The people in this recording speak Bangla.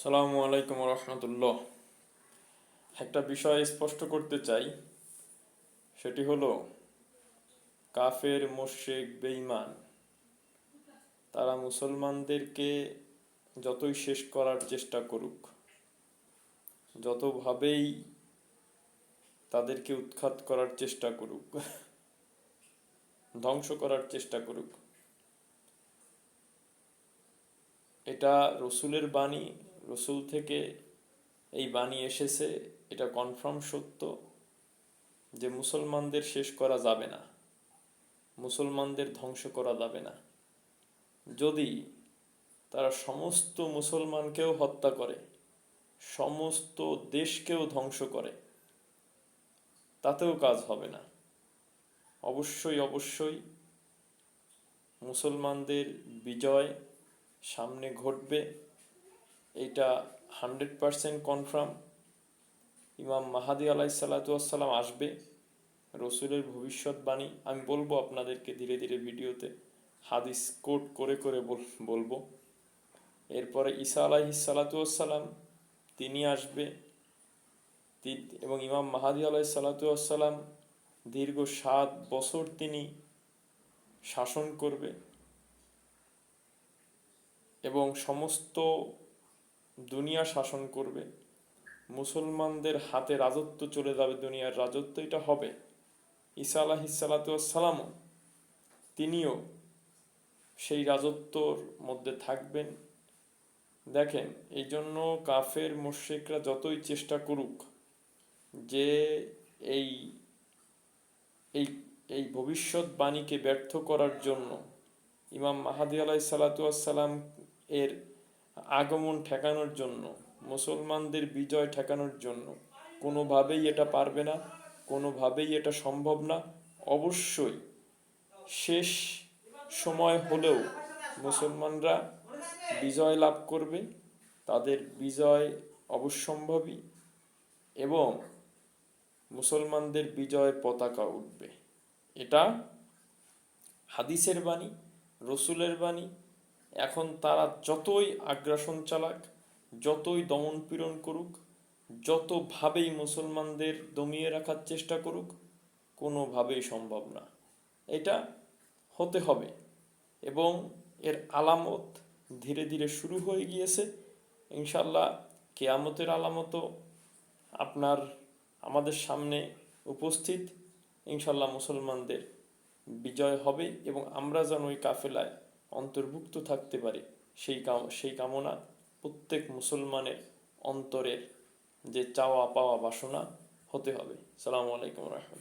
সালামু আলাইকুম রহমতুল্লাহ একটা বিষয় স্পষ্ট করতে চাই, সেটি হলো, কাফের মোশেক বেঈমান, তারা মুসলমানদেরকে যতই শেষ করার চেষ্টা করুক, যতভাবেই তাদেরকে উৎখাত করার চেষ্টা করুক, ধ্বংস করার চেষ্টা করুক, এটা রসুলের বাণী রসুল থেকে এই বাণী এসেছে, এটা কনফার্ম সত্য যে মুসলমানদের শেষ করা যাবে না। মুসলমানদের ধ্বংস করা যাবে না। যদি তারা সমস্ত মুসলমানকেও হত্যা করে, সমস্ত দেশকেও ধ্বংস করে, তাতেও কাজ হবে না। অবশ্যই অবশ্যই মুসলমানদের বিজয় সামনে ঘটবে। এইটা হান্ড্রেড পারসেন্ট কনফার্ম ইমাম মাহাদি আলাই সাল্লাতাম আসবে, রসুলের ভবিষ্যৎবাণী আমি বলব আপনাদেরকে ধীরে ধীরে ভিডিওতে হাদিস কোট করে করে বল- বলব। এরপরে ঈসা আলাহি সাল্লাতাম তিনি আসবে। এবং ইমাম মাহাদি আলাই সাল্লাতাম দীর্ঘ সাত বছর তিনি শাসন করবে। এবং সমস্ত দুনিয়া শাসন করবে। মুসলমানদের হাতে রাজত্ব চলে যাবে দুনিয়ার রাজত্ব, এটা হবে। ঈসা আলাহিসাল্লাতামও তিনিও সেই রাজত্বর মধ্যে থাকবেন। দেখেন এই জন্য কাফের মোশেকরা যতই চেষ্টা করুক যে এই এই এই ভবিষ্যৎবাণীকে ব্যর্থ করার জন্য ইমাম মাহাদি আলাই সালাতাম এর আগমন ঠেকানোর জন্য, মুসলমানদের বিজয় ঠেকানোর জন্য। কোনোভাবেই এটা পারবে না, কোনোভাবেই এটা সম্ভব না। অবশ্যই শেষ সময় হলেও মুসলমানরা বিজয় লাভ করবে, তাদের বিজয় অবশ্যম্ভাবী এবং মুসলমানদের বিজয় পতাকা উঠবে। এটা হাদিসের বাণী, রসুলের বাণী এখন তারা যতই আগ্রাসন চালাক, যতই দমন পীড়ন করুক, যতভাবেই মুসলমানদের দমিয়ে রাখার চেষ্টা করুক, কোনোভাবেই সম্ভব না। এটা হতে হবে এবং এর আলামত ধীরে ধীরে শুরু হয়ে গিয়েছে। ইনশাল্লাহ কেয়ামতের আলামতও আপনার আমাদের সামনে উপস্থিত। ইনশাল্লাহ মুসলমানদের বিজয় হবে এবং আমরা যেন ওই কাফেলায় অন্তর্ভুক্ত থাকতে পারে। সেই কাম, সেই কামনা প্রত্যেক মুসলমানের অন্তরের যে চাওয়া পাওয়া বাসনা হতে হবে। সালামু আলাইকুম রহমতুল্লাহ।